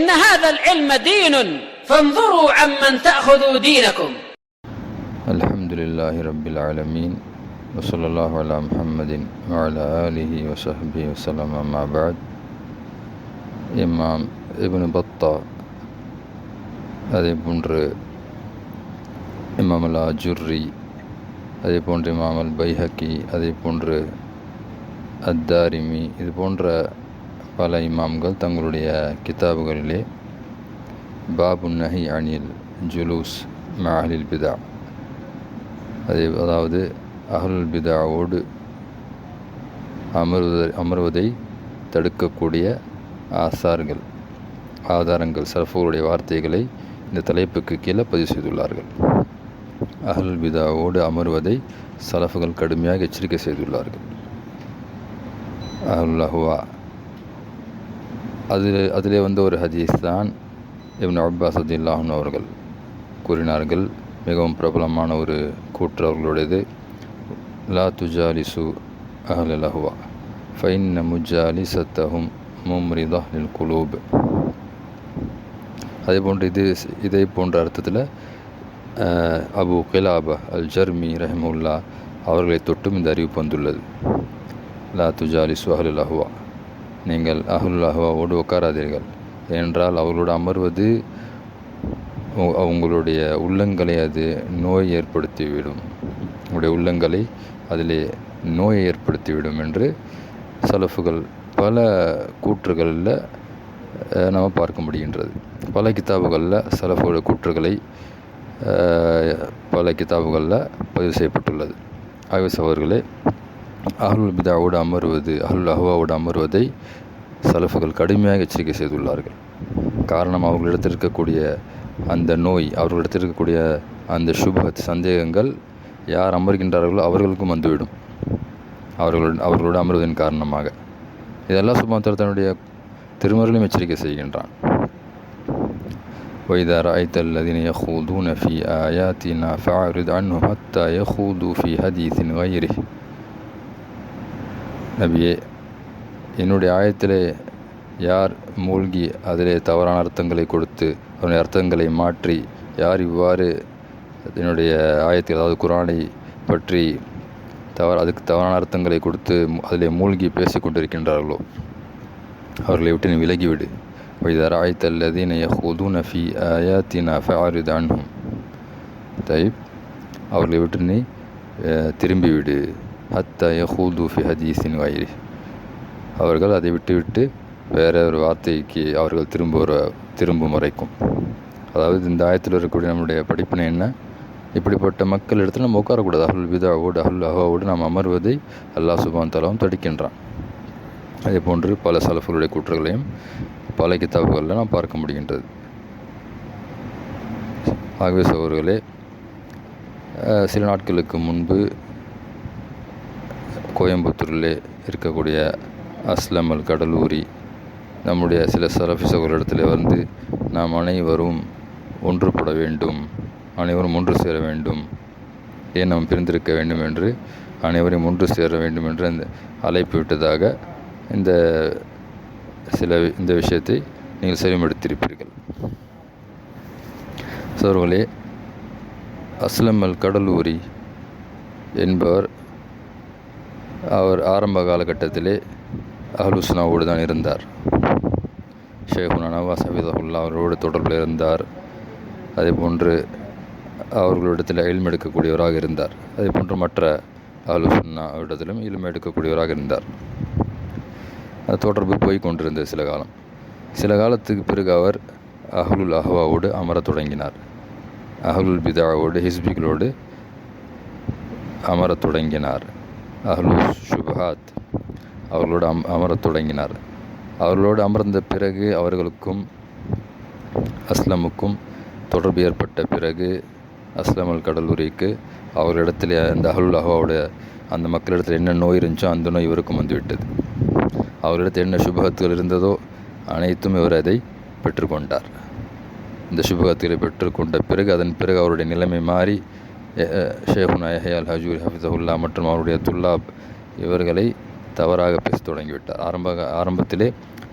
إن هذا العلم دين فانظروا عمن تأخذوا دينكم الحمد لله رب العالمين وصلى الله على محمد وعلى آله وصحبه وسلم أما بعد இமாம் இப்னு பத்தா அதே போன்று இமாம் அல் அஜுர்ரி அதே போன்று இமாம் அல் பைஹக்கி அதே போன்று அத்தாரிமி இது போன்ற பல இமாம்கள் தங்களுடைய கிதாபுகளிலே பாபு நஹி அனில் ஜுலூஸ் மஹலில் பிதா. அதே அதாவது அஹ்லுல் பிதாவோடு அமர்வதை அமர்வதை தடுக்கக்கூடிய ஆசார்கள் ஆதாரங்கள் சரஃபுகளுடைய வார்த்தைகளை இந்த தலைப்புக்கு கீழே பதிவு செய்துள்ளார்கள். அஹ்லுல் பிதாவோடு அமர்வதை சலஃபுகள் கடுமையாக எச்சரிக்கை செய்துள்ளார்கள். அஹ்லுல் அது அதிலே வந்த ஒரு ஹதீஸ் தான் இவன் அப்பாஸ் அல்லாஹன் அவர்கள் கூறினார்கள். மிகவும் பிரபலமான ஒரு கூற்று அவர்களுடையது. லா துஜாலிசு அஹ்லல் அஹ்வா முஜாலி சத்தஹும் மும்ரிதா லில் குலூப் அதே போன்று இது இதே போன்ற அர்த்தத்தில் அபு கிலாபா அல் ஜர்மி ரஹிமுல்லா அவர்களை தொட்டும் இந்த அறிவிப்பு வந்துள்ளது. லா துஜாலி அஹ்லுல் அஹ்வா நீங்கள் அஹுல் அஹ்வாவோடு உட்காராதீர்கள். ஏனென்றால் அவர்களோடு அமர்வது உங்களுடைய உள்ளங்களை அது நோய் ஏற்படுத்திவிடும். உங்களுடைய உள்ளங்களை அதிலே நோயை ஏற்படுத்திவிடும் என்று சலஃபுகள் பல கூற்றுகளில் நாம் நம்ம பார்க்க முடிகின்றது. பல கிதாபுகளில் சலஃபோட கூற்றுகளை பல கிதாபுகளில் பதிவு செய்யப்பட்டுள்ளது. ஆயுஸ் அவர்களே அஹ்லுல் பிதாவோடு அமர்வது அஹ்லுல் அஹ்வாவோடு அமர்வதை சலஃபுகள் கடுமையாக எச்சரிக்கை செய்துள்ளார்கள் காரணம் அவர்களிடத்தில் இருக்கக்கூடிய அந்த நோய் அவர்களிடத்தில் இருக்கக்கூடிய அந்த சுபத் சந்தேகங்கள் யார் அமர்கின்றார்களோ அவர்களுக்கும் வந்துவிடும் அவர்கள் அவர்களோடு அமர்வதன் காரணமாக இதெல்லாம் சுபாத்தர் தன்னுடைய திருமறையிலும் எச்சரிக்கை செய்கின்றான் وإذا رأيت الذين يخوضون في آياتنا فأعرض عنهم حتى يخوضوا في حديث غيره நபியே என்னுடைய ஆயத்திலே யார் மூழ்கி அதிலே தவறான அர்த்தங்களை கொடுத்து அதனுடைய அர்த்தங்களை மாற்றி யார் இவ்வாறு என்னுடைய ஆயத்தில் அதாவது குரானை பற்றி தவறு அதுக்கு தவறான அர்த்தங்களை கொடுத்து அதிலே மூழ்கி பேசிக் கொண்டிருக்கின்றார்களோ அவர்களை விட்டு நீ விலகிவிடு وإذا رأيت الذين يخوضون في آياتنا فأعرض عنهم طيب அவர்களை விட்டு நீ அஹ், திரும்பிவிடு ஹத்தா யஹூது ஃபி ஹதீஸின் வயிறு அவர்கள் அதை விட்டுவிட்டு வேற ஒரு வார்த்தைக்கு அவர்கள் திரும்ப ஒரு திரும்பும் வரைக்கும் அதாவது இந்த ஆயத்தில் இருக்கக்கூடிய நம்முடைய படிப்பினை என்ன? இப்படிப்பட்ட மக்கள் இடத்துல நம்ம உட்காரக்கூடாது. அஹுல் விதாவோடு அஹுல் அஹாவோடு நாம் அமர்வதை அல்லாஹ் சுபான் தலாவும் தடுக்கின்றான். அதே போன்று பல சலஃபுகளுடைய கூற்றுகளையும் பல கித்தாபுகளில் நாம் பார்க்க முடிகின்றது. ஆகவே சகோதரர்களே சில நாட்களுக்கு முன்பு கோயம்புத்தூரிலே இருக்கக்கூடிய அஸ்லமல் கடலூரி நம்முடைய சில சலஃபி சகோதரிடத்தில் வந்து நாம் அனைவரும் ஒன்றுபட வேண்டும் அனைவரும் ஒன்று சேர வேண்டும் ஏன் நாம் பிரிந்திருக்க வேண்டும் என்று அனைவரையும் ஒன்று சேர வேண்டும் என்று அந்த அழைப்பு விட்டதாக இந்த சில இந்த விஷயத்தை நீங்கள் செவிமடுத்திருப்பீர்கள். சோர்களே அஸ்லம் அல் கடலூரி என்பவர் அவர் ஆரம்ப காலகட்டத்திலே அஹ்லுஸ்னாவோடு தான் இருந்தார். ஷேகுனா நவாஸ் ஹபீதகுல்லா அவரோடு தொடர்பில் இருந்தார். அதே போன்று அவர்களிடத்தில் இல்ம் எடுக்கக்கூடியவராக இருந்தார். அதே போன்று மற்ற அஹ்லுசுன்னா அவரிடத்திலும் இல்ம் எடுக்கக்கூடியவராக இருந்தார். அது தொடர்பு போய் கொண்டிருந்தது சில காலம். சில காலத்துக்கு பிறகு அவர் அஹ்லுல் அஹ்வாவோடு அமரத் தொடங்கினார். அஹ்லுல் பிதாவோடு ஹிஸ்பிகளோடு அமரத் தொடங்கினார். அஹ்லு ஷுபஹாத் அவர்களோடு அம் அமரத் தொடங்கினார். அவர்களோடு அமர்ந்த பிறகு அவர்களுக்கும் அஸ்லமுக்கும் தொடர்பு ஏற்பட்ட பிறகு அஸ்லம் அல் கடலூரிக்கு அவர்களிடத்தில் அந்த அஹ்லுல் அஹ்வாவோட அந்த மக்களிடத்தில் என்ன நோய் இருந்துச்சோ அந்த நோய் இவருக்கும் வந்துவிட்டது. அவரிடத்தில் என்ன சுபகத்துகள் இருந்ததோ அனைத்தும் இவர் அதை பெற்றுக்கொண்டார். இந்த சுபகத்துகளை பெற்றுக்கொண்ட பிறகு அதன் பிறகு அவருடைய நிலைமை மாறி ஷேகுனா அல் ஹஜூர் ஹஃபிசஹுல்லா மற்றும் அவருடைய துல்லாப் இவர்களை தவறாக பேசத் தொடங்கிவிட்டார். ஆரம்ப ஆரம்பத்திலே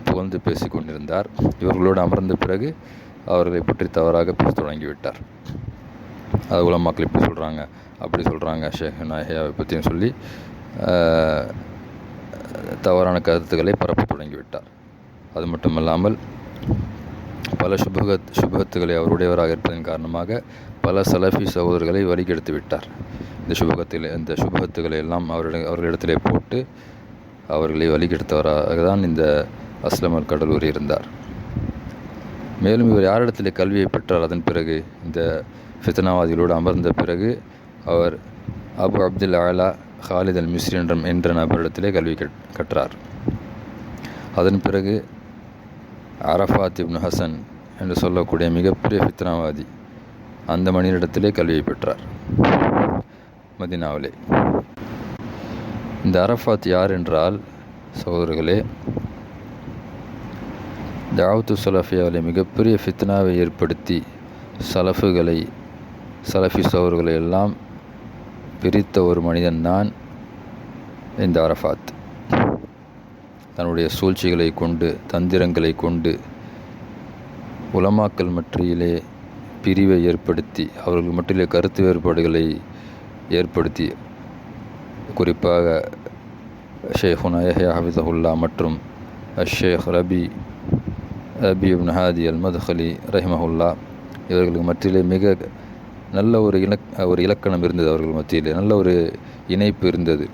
புகழ்ந்து பேசி கொண்டிருந்தார். இவர்களோடு அமர்ந்த பிறகு அவர்களை பற்றி தவறாக பேச தொடங்கிவிட்டார். அது உலமாக்கள் இப்படி சொல்கிறாங்க அப்படி சொல்கிறாங்க ஷேக் நாயகியாவை பற்றியும் சொல்லி தவறான கருத்துக்களை பரப்ப தொடங்கிவிட்டார். அது மட்டுமல்லாமல் பல சுபகத் சுபகத்துகளை அவருடையவராக இருப்பதன் காரணமாக பல சலஃபி சகோதரர்களை வழிகெடுத்து விட்டார். இந்த சுபகத்தில் இந்த சுபகத்துகளை எல்லாம் அவரிட அவர்களிடத்திலே போட்டு அவர்களை வழிகெடுத்தவராக தான் இந்த அஸ்லமர் கடலூர் இருந்தார். மேலும் இவர் யாரிடத்திலே கல்வியை பெற்றார்? அதன் பிறகு இந்த ஃபித்னாவாதிகளோடு அமர்ந்த பிறகு அவர் Abu Abdul Ala Khalid al Misri என்ற என்ற நபரிடத்திலே கல்வி கட் கற்றார். அதன் பிறகு அரஃபாத் இப்னு ஹசன் என்று சொல்லக்கூடிய மிகப்பெரிய ஃபித்னாவாதி அந்த மனிதனிடத்திலே கல்வியை பெற்றார். மதினாவிலே. இந்த அரஃபாத் யார் என்றால் சகோதரர்களே தாவத்து சலஃபியாவிலே மிகப்பெரிய ஃபித்னாவை ஏற்படுத்தி சலஃபுகளை சலஃபி சோர்களை எல்லாம் பிரித்த ஒரு மனிதன்தான் இந்த அரஃபாத். தன்னுடைய சூழ்ச்சிகளை கொண்டு தந்திரங்களை கொண்டு உலமாக்கல் மற்றியிலே பிரிவை ஏற்படுத்தி அவர்கள் மட்டிலே கருத்து வேறுபாடுகளை ஏற்படுத்தி குறிப்பாக ஷேഖുന யஹ்யா ஹபிதஹுல்லா மற்றும் அஷேக் ரபி ரபி இப்னு ஹாதி அல் மதுஹலி ரஹிமஹுல்லா இவர்களுக்கு மத்தியிலே மிக நல்ல ஒரு இலக் ஒரு இலக்கணம் இருந்தது அவர்கள் மத்தியிலே நல்ல ஒரு இணைப்பு இருந்தது.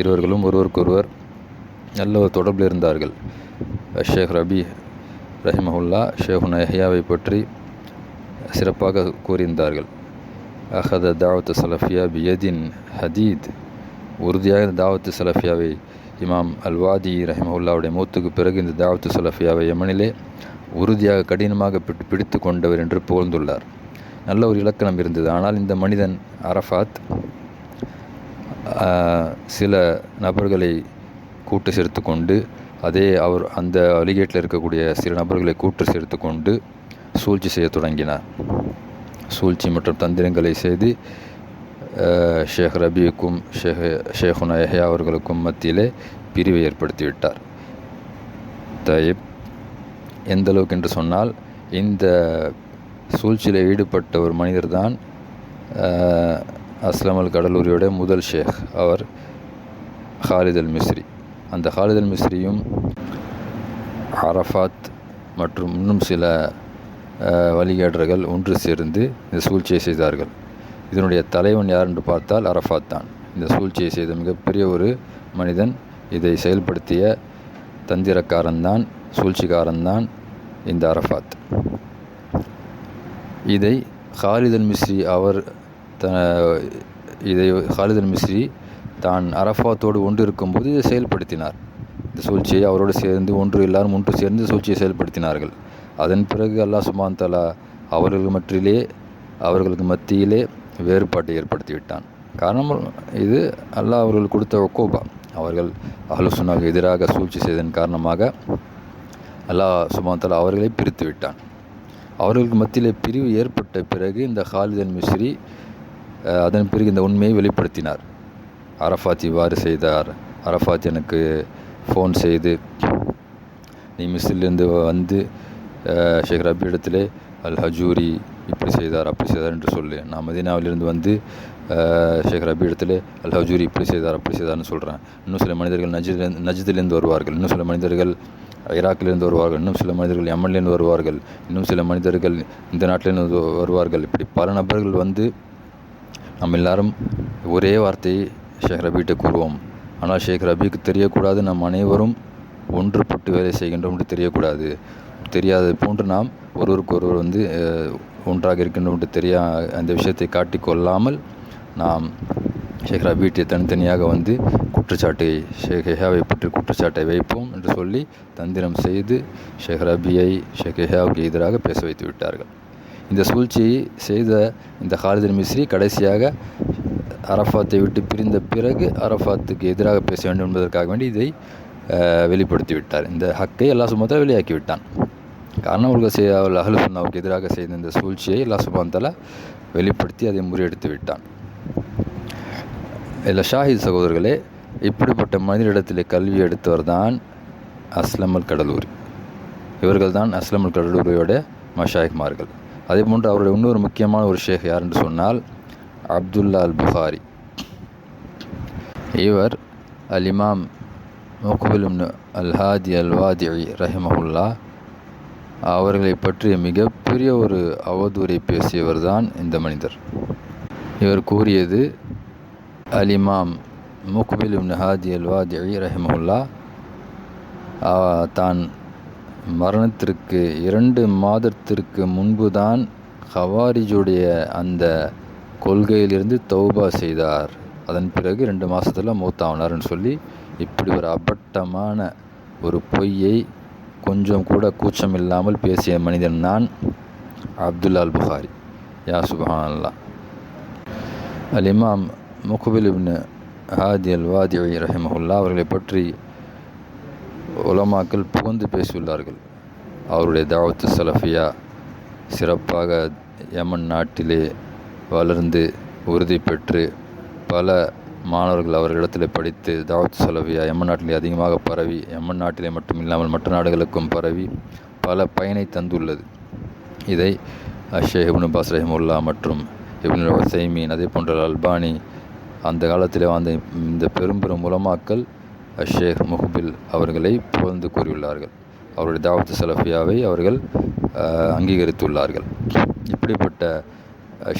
இருவர்களும் ஒருவருக்கொருவர் நல்ல ஒரு தொடர்பில் இருந்தார்கள். ஷேக் ரபி ரஹிமஹுல்லா ஷேகுன யஹ்யாவை பற்றி சிறப்பாக கூறியிருந்தார்கள். அஹத தாவத்து சலஃபியா பியதின் ஹதீத். உறுதியாக இந்த தாவத்து சலஃபியாவை இமாம் அல்வாதி ரஹிமஹுல்லாவுடைய மூத்துக்கு பிறகு இந்த தாவத்து சலஃபியாவை யமனிலே உறுதியாக கடினமாக பிடி பிடித்து கொண்டவர் என்று புகழ்ந்துள்ளார். நல்ல ஒரு இலக்கணம் இருந்தது. ஆனால் இந்த மனிதன் அரஃபாத் சில நபர்களை கூட்டு சேர்த்து கொண்டு அதே அவர் அந்த அலிகேட்டில் இருக்கக்கூடிய சில நபர்களை கூட்டு சேர்த்து கொண்டு சூழ்ச்சி செய்ய தொடங்கினார். சூழ்ச்சி மற்றும் தந்திரங்களை செய்து ஷேக் ரபிக்கும் ஷேக் ஷேகுனா அவர்களுக்கும் மத்தியிலே பிரிவை ஏற்படுத்திவிட்டார். தயிப் எந்த அளவுக்கு என்று சொன்னால் இந்த சூழ்ச்சியில் ஈடுபட்ட ஒரு மனிதர் தான் அஸ்லமல் கடலூரியோட முதல் ஷேக் அவர் ஹாலித் அல் மிஸ்ரி. அந்த ஹாலித் அல் மிஸ்ரியும் அரஃபாத் மற்றும் இன்னும் சில அஹ், வழிகேடர்கள் ஒன்று சேர்ந்து இந்த சூழ்ச்சியை செய்தார்கள். இதனுடைய தலைவன் யார் என்று பார்த்தால் அரஃபாத் தான். இந்த சூழ்ச்சியை செய்த மிகப்பெரிய ஒரு மனிதன் இதை செயல்படுத்திய தந்திரக்காரன்தான் சூழ்ச்சிக்காரன்தான் இந்த அரஃபாத். இதை ஹாலிதல் மிஸ்ரி அவர் த இதை ஹாலிதல் மிஸ்ரி தான் அரஃபாத்தோடு ஒன்று இருக்கும்போது இதை செயல்படுத்தினார். இந்த சூழ்ச்சியை அவரோடு சேர்ந்து ஒன்று எல்லாரும் ஒன்று சேர்ந்து சூழ்ச்சியை செயல்படுத்தினார்கள். அதன் பிறகு அல்லாஹ் சுபான் தலா அவர்கள் மற்றிலே அவர்களுக்கு மத்தியிலே வேறுபாட்டை ஏற்படுத்தி விட்டான் காரணம் இது அல்லாஹ் அவர்கள் கொடுத்த ஒக்கோபா. அவர்கள் அஹ்லுசுன்னாவுக்கு எதிராக சூழ்ச்சி செய்ததன் காரணமாக அல்லாஹ் சுபான் அவர்களை பிரித்து விட்டான். அவர்களுக்கு மத்தியிலே பிரிவு ஏற்பட்ட பிறகு இந்த ஹாலித் அல் மிஸ்ரி அதன் பிறகு இந்த உண்மையை வெளிப்படுத்தினார். அரஃபாத் இவ்வாறு செய்தார். அரஃபாத் எனக்கு ஃபோன் செய்து நீ மிஸ்ரிலேருந்து வந்து ஷேக் ரபி இடத்துல அல் ஹஜூரி இப்படி செய்தார் அப்படி செய்தார் என்று சொல்லு. நான் மதினாவிலிருந்து வந்து ஷேக் ரபி இடத்துல அல் ஹஜூரி இப்படி செய்தார் அப்படி செய்தார்னு சொல்கிறேன் இன்னும் சில மனிதர்கள் நஜிதிலிருந்து நஜிதிலிருந்து வருவார்கள். இன்னும் சில மனிதர்கள் ஈராக்கிலிருந்து வருவார்கள். இன்னும் சில மனிதர்கள் யமன்லேருந்து வருவார்கள். இன்னும் சில மனிதர்கள் இந்த நாட்டிலிருந்து வருவார்கள். இப்படி பல நபர்கள் வந்து நம்ம எல்லாரும் ஒரே வார்த்தையை ஷேக் ரபிகிட்ட கூறுவோம். ஆனால் ஷேக் ரபிக்கு தெரியக்கூடாது. நம் அனைவரும் ஒன்றுபட்டு வேலை செய்கின்றோம் என்று தெரியக்கூடாது. தெரியாதது போன்று நாம் ஒருவருக்கு ஒருவர் வந்து ஒன்றாக இருக்கின்றோம் என்று தெரியா அந்த விஷயத்தை காட்டி கொள்ளாமல் நாம் ஷேக் ரபீட்டை தனித்தனியாக வந்து குற்றச்சாட்டை ஷேக் ஹெஹாவை பற்றி குற்றச்சாட்டை வைப்போம் என்று சொல்லி தந்திரம் செய்து ஷேக் ரபியை ஷேக் ஹெஹாவுக்கு எதிராக பேச வைத்து விட்டார்கள். இந்த சூழ்ச்சியை செய்த இந்த ஹாலிதர் மிஸ்ரி கடைசியாக அரஃபாத்தை விட்டு பிரிந்த பிறகு அரஃபாத்துக்கு எதிராக பேச வேண்டும் என்பதற்காக வேண்டி இதை வெளிப்படுத்தி விட்டார். இந்த ஹக்கை எல்லா சுமத்தா வெளியாக்கி விட்டான். காரணம் அவர்கள் செய்ய அவள் அஹ்லு சுன்னாவுக்கு எதிராக செய்த இந்த சூழ்ச்சியை அல்லா சுபாந்தால வெளிப்படுத்தி அதை முறியடித்து விட்டான். இல்லை ஷாஹித் சகோதரர்களே இப்படிப்பட்ட மனிதரிடத்தில் கல்வி எடுத்தவர் தான் அஸ்லமல் கடலூர். கடலூரி இவர்கள் தான் அஸ்லமல் கடலூரியோட மஷாயிக்மார்கள் அதே போன்று அவருடைய இன்னொரு முக்கியமான ஒரு ஷேக் யார் என்று சொன்னால் அப்துல்லா அல் புகாரி. இவர் அல் இமாம் முக்பில் அல் ஹாதி அல் வாதி ரஹிமஹுல்லா அவர்களை பற்றிய மிகப்பெரிய ஒரு அவதூறை பேசியவர் தான் இந்த மனிதர். இவர் கூறியது அலிமாம் முக்பில் ஹாஜி அல் வாதி ரஹிமஹுல்லா தான் மரணத்திற்கு இரண்டு மாதத்திற்கு முன்பு தான் ஹவாரிஜுடைய அந்த கொள்கையிலிருந்து தௌபா செய்தார். அதன் பிறகு ரெண்டு மாதத்தில் மூத்தாவினார்னு சொல்லி இப்படி ஒரு அப்பட்டமான ஒரு பொய்யை கொஞ்சம் கூட கூச்சம் இல்லாமல் பேசிய மனிதன் நான் அப்துல்லால் புகாரி. யா சுபஹானல்லா அல் இமாம் முகுபில் இப்னு ஹாதி அல் வாதி ரஹிமஹுல்லா அவர்களை பற்றி உலமாக்கள் புகழ்ந்து பேசியுள்ளார்கள். அவருடைய தாவத்து சலஃபியா சிறப்பாக யமன் நாட்டிலே வளர்ந்து உறுதி பெற்று பல மாணவர்கள் அவர்களிடத்தில் படித்து தாவத் சலஃபியா எம்மன் நாட்டிலே அதிகமாக பரவி எம்மன் நாட்டிலே மட்டும் இல்லாமல் மற்ற நாடுகளுக்கும் பரவி பல பயனை தந்துள்ளது. இதை அஷே இப்னு பாஸ் ரஹிமுல்லா மற்றும் இப்னு ஹுசைமீன் அதே போன்ற அல்பானி அந்த காலத்தில் வாழ்ந்த இந்த பெரும் பெரும் உலமாக்கள் அஷேக் முஹபில் அவர்களை புகழ்ந்து கூறியுள்ளார்கள். அவருடைய தாவத்து சலஃபியாவை அவர்கள் அங்கீகரித்துள்ளார்கள். இப்படிப்பட்ட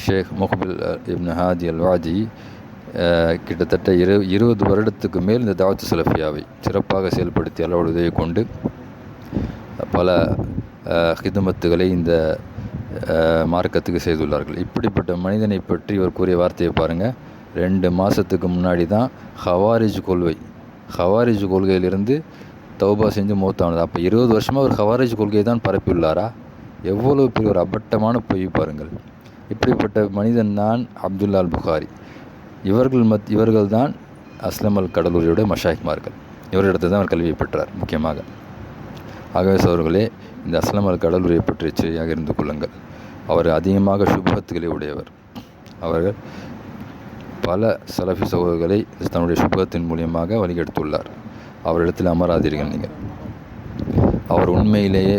ஷேக் முஹபில் இப்னு ஹாஜி அல்வாஜி கிட்டத்தட்ட இரு இருபது வருடத்துக்கு மேல் இந்த தாவத்து சலஃபியாவை சிறப்பாக செயல்படுத்தி அளவோட உதவி கொண்டு பல ஹிதமத்துகளை இந்த மார்க்கத்துக்கு செய்துள்ளார்கள். இப்படிப்பட்ட மனிதனை பற்றி இவர் கூறிய வார்த்தையை பாருங்கள் ரெண்டு மாதத்துக்கு முன்னாடி தான் ஹவாரிஜ் கொள்கை ஹவாரிஜ் கொள்கையிலிருந்து தௌபா செஞ்சு மூத்தானது அப்போ இருபது வருஷமாக ஒரு ஹவாரிஜ் கொள்கையை தான் பரப்பியுள்ளாரா? எவ்வளோ பெரிய ஒரு அபட்டமான பொய் பாருங்கள். இப்படிப்பட்ட மனிதன் தான் அப்துல்லால் புகாரி இவர்கள் மத் இவர்கள் தான் அஸ்லம் அல் கடலூரியோட மஷாய்க்மார்கள் இவரிடத்தில் தான் அவர் கல்வியை பெற்றார் முக்கியமாக. ஆகவே சோர்களே இந்த அஸ்லம் அல் கடலூரியை பற்றி எச்சரிக்கையாக இருந்து கொள்ளுங்கள். அவர் அதிகமாக சுபத்துகளை உடையவர். அவர்கள் பல சலஃபி சகோதரர்களை தன்னுடைய சுபகத்தின் மூலியமாக வழிகெடுத்துள்ளார். அவரிடத்தில் அமராதீர்கள் நீங்கள். அவர் உண்மையிலேயே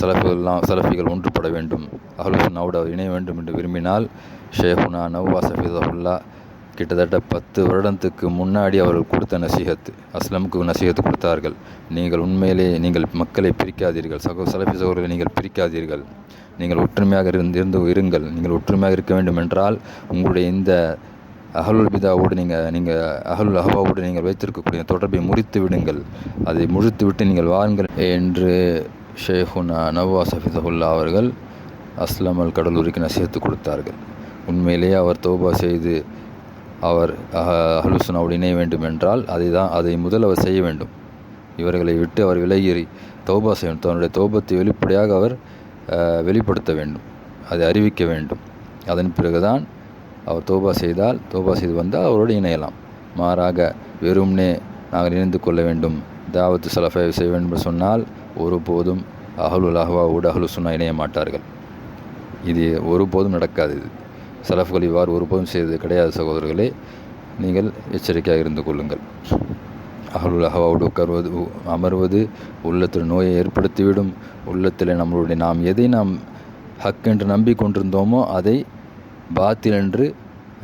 சலஃபிகள்லாம் சலஃபிகள் ஒன்றுபட வேண்டும். அஹ்லுசுன்னாவோடு அவர் இணைய வேண்டும் என்று விரும்பினால் ஷேகுனா நவ்வா சஃபீதஹுல்லா கிட்டத்தட்ட பத்து வருடத்துக்கு முன்னாடி அவர்கள் கொடுத்த நசீகத்து அஸ்லமுக்கு நசீகத்து கொடுத்தார்கள். நீங்கள் உண்மையிலே நீங்கள் மக்களை பிரிக்காதீர்கள். சகோ சலஃபி சகோதரர்களை நீங்கள் பிரிக்காதீர்கள். நீங்கள் ஒற்றுமையாக இருந்து இருந்து இருங்கள். நீங்கள் ஒற்றுமையாக இருக்க வேண்டும் என்றால் உங்களுடைய இந்த அகலுல் பிதாவோடு நீங்கள் நீங்கள் அகலுல் அஹவாவோடு நீங்கள் வைத்திருக்கக்கூடிய தொடர்பை முறித்து விடுங்கள் அதை முறித்து விட்டு நீங்கள் வாருங்கள் என்று ஷேஹுனா நவாஸ் சஃபிதஹுல்லா அவர்கள் அஸ்லம் அல் கடலூருக்கு நசீகத்து கொடுத்தார்கள். உண்மையிலேயே அவர் தௌபா செய்து அவர் அஹலுசுனாவோடு இணைய வேண்டும் என்றால் அதை தான் அதை முதல் அவர் செய்ய வேண்டும். இவர்களை விட்டு அவர் விலகி தௌபா செய்ய வேண்டும். தன்னுடைய தௌபத்தை வெளிப்படையாக அவர் வெளிப்படுத்த வேண்டும். அதை அறிவிக்க வேண்டும். அதன் பிறகுதான் அவர் தோபா செய்தால் தோபா செய்து வந்தால் அவரோடு இணையலாம். மாறாக வெறும்னே நாங்கள் இணைந்து கொள்ள வேண்டும். தாவத்து சலஃபை செய்ய வேண்டும் என்று சொன்னால் ஒருபோதும் அஹலுல் ஊட அஹலு சுன்னா இணைய மாட்டார்கள். இது ஒருபோதும் நடக்காது இது. சலஃப்கள் இவ்வாறு ஒருபோதும் செய்தது கிடையாது சகோதரர்களே. நீங்கள் எச்சரிக்கையாக இருந்து கொள்ளுங்கள். அகலுல் அஹவாவோடு உட்கார்வது அமர்வது உள்ளத்தில் நோயை ஏற்படுத்திவிடும். உள்ளத்தில் நம்மளுடைய நாம் எதை நாம் ஹக் என்று நம்பிக்கொண்டிருந்தோமோ அதை பாத்தில் என்று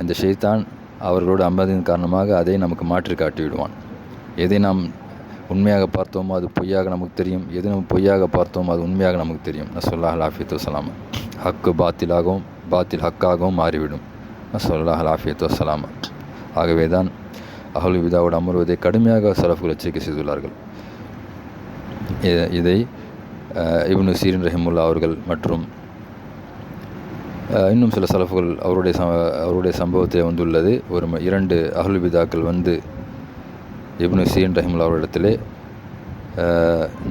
அந்த ஷெய்தான் அவர்களோடு அமர்ந்ததன் காரணமாக அதை நமக்கு மாற்றி காட்டி விடுவான் எதை நாம் உண்மையாக பார்த்தோமோ அது பொய்யாக நமக்கு தெரியும். எது நம்ம பொய்யாக பார்த்தோமோ அது உண்மையாக நமக்கு தெரியும். நசொல்லாஹ் லாஃபியத்து வசலாம ஹக்கு பாத்திலாகவும் பாத்தில் ஹக்காகவும் மாறிவிடும். நசொல்லாஹ் லாஃபியத்து வசலாம ஆகவே தான் அகல் விதாவோடு அமர்வதை கடுமையாக சலஃபுகள் எச்சரிக்கை செய்துள்ளார்கள். இதை இப்னு சீரின் ரஹிமுல்லா அவர்கள் மற்றும் இன்னும் சில சலஃபுகள் அவருடைய ச அவருடைய சம்பவத்தில் வந்துள்ளது. ஒரு இரண்டு அகல் விதாக்கள் வந்து இப்னு சீன் ரஹிமுல்லா அவரிடத்திலே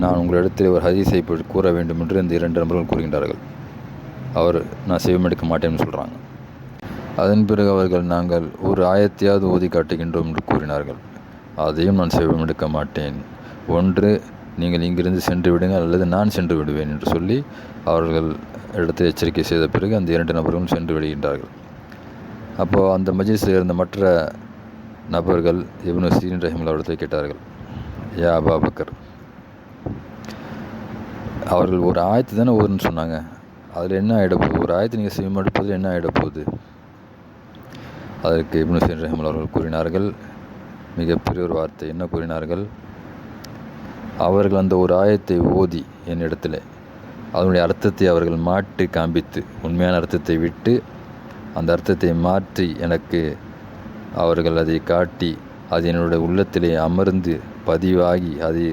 நான் உங்களிடத்தில் ஒரு ஹதீஸை கூற வேண்டும் என்று இந்த இரண்டு நபர்கள் கூறுகின்றார்கள். அவர் நான் செவிமெடுக்க மாட்டேன்னு சொல்கிறாங்க அதன் பிறகு அவர்கள் நாங்கள் ஒரு ஆயத்தையாவது ஓதி காட்டுகின்றோம் என்று கூறினார்கள். அதையும் நான் செவிமெடுக்க மாட்டேன். ஒன்று நீங்கள் இங்கிருந்து சென்று விடுங்கள் அல்லது நான் சென்று விடுவேன் என்று சொல்லி அவர்கள் இடத்தை எச்சரிக்கை செய்த பிறகு அந்த இரண்டு நபர்களும் சென்று விடுகின்றார்கள். அப்போது அந்த மஜிஸில் இருந்த மற்ற நபர்கள் இப்னு சீன் ரஹிமுல்லா அவர்களை கேட்டார்கள் யா அபாபக்கர் அவர்கள் ஒரு ஆயத்து தானே ஓதுன்னு சொன்னாங்க. அதில் என்ன ஆகிடப்போகுது ஒரு ஆயத்தை நீங்கள் செவிமடுப்பதில் என்ன ஆகிடப்போகுது அதற்கு இப்னு சீன் ரஹிமுல்லா அவர்கள் கூறினார்கள் மிகப்பெரிய ஒரு வார்த்தை. என்ன கூறினார்கள்? அவர்கள் அந்த ஒரு ஆயத்தை ஓதி என்னிடத்தில் அதனுடைய அர்த்தத்தை அவர்கள் மாற்றி காண்பித்து உண்மையான அர்த்தத்தை விட்டு அந்த அர்த்தத்தை மாற்றி எனக்கு அவர்கள் அதை காட்டி அது என்னுடைய உள்ளத்திலே அமர்ந்து பதிவாகி அது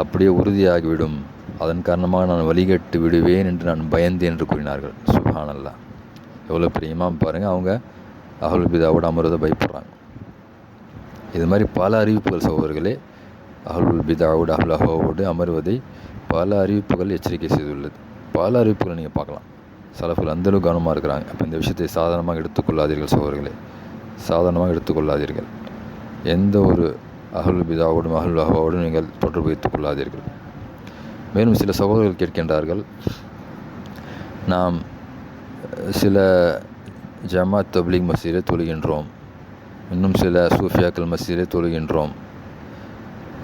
அப்படியே உறுதியாகிவிடும். அதன் காரணமாக நான் வழிகட்டு விடுவேன் என்று நான் பயந்தேன் என்று கூறினார்கள். சுஹானல்லா எவ்வளோ பிரியமா பாருங்கள் அவங்க அகல் பிதாவோட அமர்வதை பயப்படுறாங்க. இது மாதிரி பல அறிவிப்புகள் சகோதரர்களே அஹுல் பிதாவோடு அஹுல் அஹோவோடு அமர்வதை பல அறிவிப்புகள் எச்சரிக்கை செய்துள்ளது. பல அறிவிப்புகளை நீங்கள் பார்க்கலாம். சலஃபுகள் அந்தளவு கவனமாக இருக்கிறாங்க. அப்போ இந்த விஷயத்தை சாதாரணமாக எடுத்துக்கொள்ளாதீர்கள் சகோதரர்களே. சாதாரணமாக எடுத்துக்கொள்ளாதீர்கள். எந்த ஒரு அகல் பிதாவோடும் அஹுல் அஹோவோடும் நீங்கள் தொடர்பு வைத்துக் கொள்ளாதீர்கள். மேலும் சில சகோதரர்கள் கேட்கின்றார்கள் நாம் சில ஜமாத் தப்லீக் மசீதை தொழுகின்றோம். இன்னும் சில சூஃபியாக்கள் மசீதிலே தொழுகின்றோம்.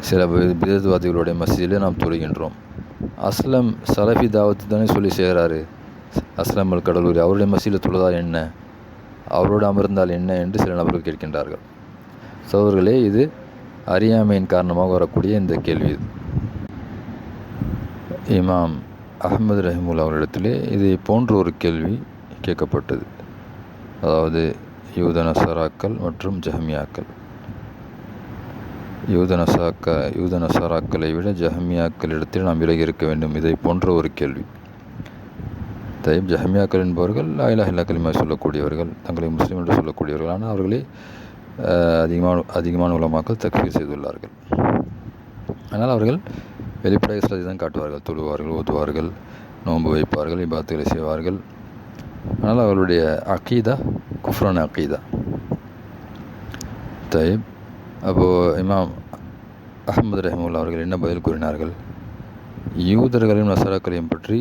சில பிதத்வாதிகளுடைய மசீதிலே நாம் தொழுகின்றோம். அஸ்லம் சலஃபி தாவத்து தானே சொல்லி செய்கிறாரு. அஸ்லம் அல் கடலூர் அவருடைய மசீதில் தொழுதா என்ன? அவரோடு அமர்ந்தால் என்ன என்று சில நபர்கள் கேட்கின்றார்கள். சோதர்களே இது அறியாமையின் காரணமாக வரக்கூடிய இந்த கேள்வி. இது இமாம் அகமது ரஹிமுல் அவரிடத்திலே இதை போன்ற ஒரு கேள்வி கேட்கப்பட்டது. அதாவது யூத நசராக்கள் மற்றும் ஜஹமியாக்கள். யூத நசாக்க யூத நசராக்களை விட ஜஹமியாக்களிடத்தில் நாம் விலகி இருக்க வேண்டும். இதை போன்ற ஒரு கேள்வி. தயப் ஜஹமியாக்கள் என்பவர்கள் லாயிலா இல்லா கலிமா சொல்லக்கூடியவர்கள் தங்களை முஸ்லீம் என்று சொல்லக்கூடியவர்கள் ஆனால் அவர்களே அதிகமான அதிகமான உலமாக்கள் தக்ஃபீர் செய்துள்ளார்கள். ஆனால் அவர்கள் வெளிப்படையாக இஸ்லாத்தை தான் காட்டுவார்கள். தொழுவார்கள் ஓதுவார்கள் நோன்பு வைப்பார்கள் இபாத்துகளை செய்வார்கள். ஆனால் அவர்களுடைய அக்கீதா குஃப்ரான அக்கீதா தயீப் அப்போது இமாம் அஹமது ரஹமுல்லா அவர்கள் என்ன பதில் கூறினார்கள்? யூதர்களையும் நசராக்களையும் பற்றி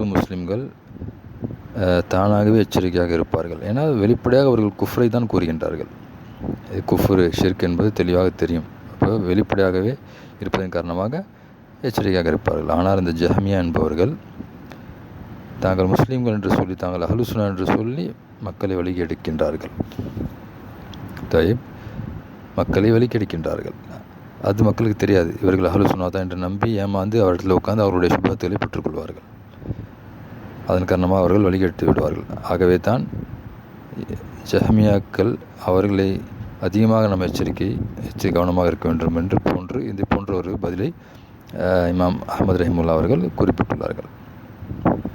பொது முஸ்லிம்கள் தானாகவே எச்சரிக்கையாக இருப்பார்கள். ஏன்னா வெளிப்படையாக அவர்கள் குஃப்ரை தான் கூறுகின்றார்கள். குஃப்ரு ஷிர்க் என்பது தெளிவாக தெரியும். அப்போ வெளிப்படையாகவே இருப்பதன் காரணமாக எச்சரிக்கையாக இருப்பார்கள். ஆனால் இந்த ஜஹமியா என்பவர்கள் தாங்கள் முஸ்லீம்கள் என்று சொல்லி தாங்கள் அஹலுசுனா என்று சொல்லி மக்களை வழிகெடுக்கின்றார்கள். தயப் மக்களை வழிகெடுக்கின்றார்கள். அது மக்களுக்கு தெரியாது. இவர்கள் அஹலுசுனா தான் என்று நம்பி ஏமாந்து அவர்களில் உட்காந்து அவருடைய சுபத்துகளை பெற்றுக்கொள்வார்கள். அதன் காரணமாக அவர்கள் வழிகெடுத்து விடுவார்கள். ஆகவே தான் ஜஹமியாக்கள் அவர்களை அதிகமாக நம்ம எச்சரிக்கை எச்சரி கவனமாக இருக்க வேண்டும் என்று போன்று இது போன்ற ஒரு பதிலை இமாம் அஹமது ரஹிமுல்லா அவர்கள் குறிப்பிட்டுள்ளார்கள்.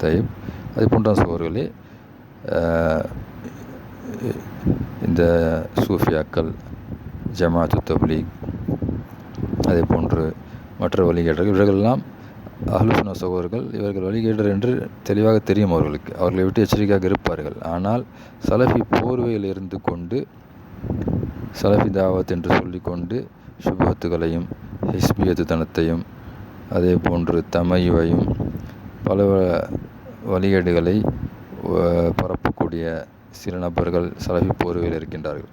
தைப் அது போன்ற சோர்களே இந்த சூஃபியாக்கள் ஜமாத்து தப்லீக் அதே போன்று மற்ற வழிகேடர்கள் இவர்களெல்லாம் அஹ்லுசுனா சகோதரர்கள் இவர்கள் வழிகேடர் என்று தெளிவாக தெரியும் அவர்களுக்கு. அவர்களை விட்டு எச்சரிக்கையாக இருப்பார்கள். ஆனால் சலஃபி போர்வையில் இருந்து கொண்டு சலஃபி தாவத் என்று சொல்லிக்கொண்டு சுபத்துகளையும் ஹிஸ்பியத்து தனத்தையும் அதே போன்று தமையுவையும் பல வழிகேடுகளை பரப்பக்கூடிய சில நபர்கள் சலஃபி போர்வையில் இருக்கின்றார்கள்.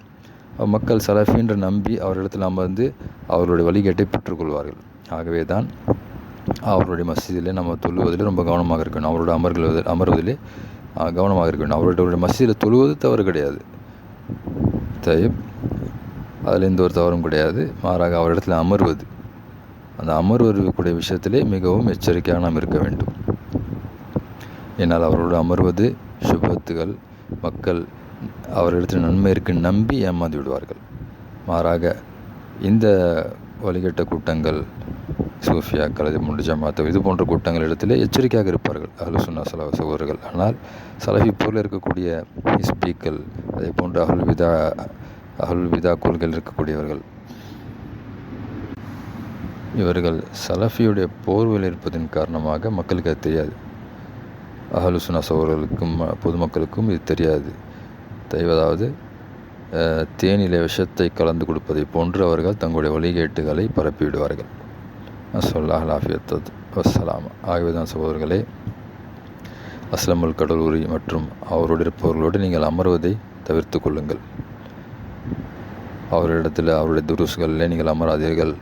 மக்கள் சலஃபி என்று நம்பி அவரிடத்தில் அமர்ந்து அவர்களுடைய வழிகேட்டை பெற்றுக்கொள்வார்கள். ஆகவே தான் அவருடைய மசீதியில் நம்ம தொழுவதில் ரொம்ப கவனமாக இருக்கணும். அவரோட அமர்கள் அமர்வதிலே கவனமாக இருக்கணும். அவருடைய மசீதில் தொழுவது தவறு கிடையாது. தயப் அதில் எந்த ஒரு தவறும் கிடையாது. மாறாக அவரிடத்தில் அமர்வது. அந்த அமர்வக்கூடிய விஷயத்திலே மிகவும் எச்சரிக்கையாக நாம் இருக்க வேண்டும். என்னால் அவரோடு அமர்வது சுபத்துகள் மக்கள் அவரிடத்தில் நன்மை இருக்குன்னு நம்பி ஏமாந்து விடுவார்கள். மாறாக இந்த வழிகட்ட கூட்டங்கள் சூஃபியாக்கள் அது முண்டு ஜமாத்தோ இது போன்ற கூட்டங்கள் இடத்திலே எச்சரிக்கையாக இருப்பார்கள். அஹ்லுசுன்னா சலவ சகோதரர்கள். ஆனால் சலஃபி பொருள் இருக்கக்கூடிய ஹிஸ்பீக்கள் அதே போன்ற அஹுல் விதா அஹுல் விதா கோள்கள் இருக்கக்கூடியவர்கள் இவர்கள் சலஃபியுடைய போர்வையில் இருப்பதன் காரணமாக மக்களுக்கு அது தெரியாது. அகலுசுனா சகோதரர்களுக்கும் பொதுமக்களுக்கும் இது தெரியாது. தெய்வதாவது தேனிலே விஷத்தை கலந்து கொடுப்பதை போன்று அவர்கள் தங்களுடைய வழிகேட்டுகளை பரப்பிவிடுவார்கள். அசோல்லாஹ் லாஃபியத்தத் வசலாம் ஆகியதான் சகோதரர்களே அஸ்லமுல் கடலூரி மற்றும் அவரோடு இருப்பவர்களோடு நீங்கள் அமர்வதை தவிர்த்து கொள்ளுங்கள். அவரிடத்தில் அவருடைய துருசுகளில் நீங்கள் அமராதீர்கள்.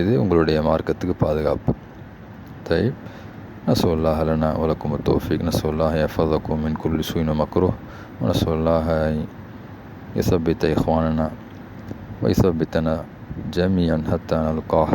இது உங்களுடைய மார்க்கத்துக்கு பாதுகாப்பு. தை நசோல்லாஹ் லனா வலக்கும் தோஃபிக் நசோல்லாஹ் எஃபதக்கும் மின் குல்லி சூயின மக்ரோ நசோல்லாஹ் இசபித்த இஹ்வானனா வைசபித்தன ஜமியன் ஹத்தான அல்காஹ்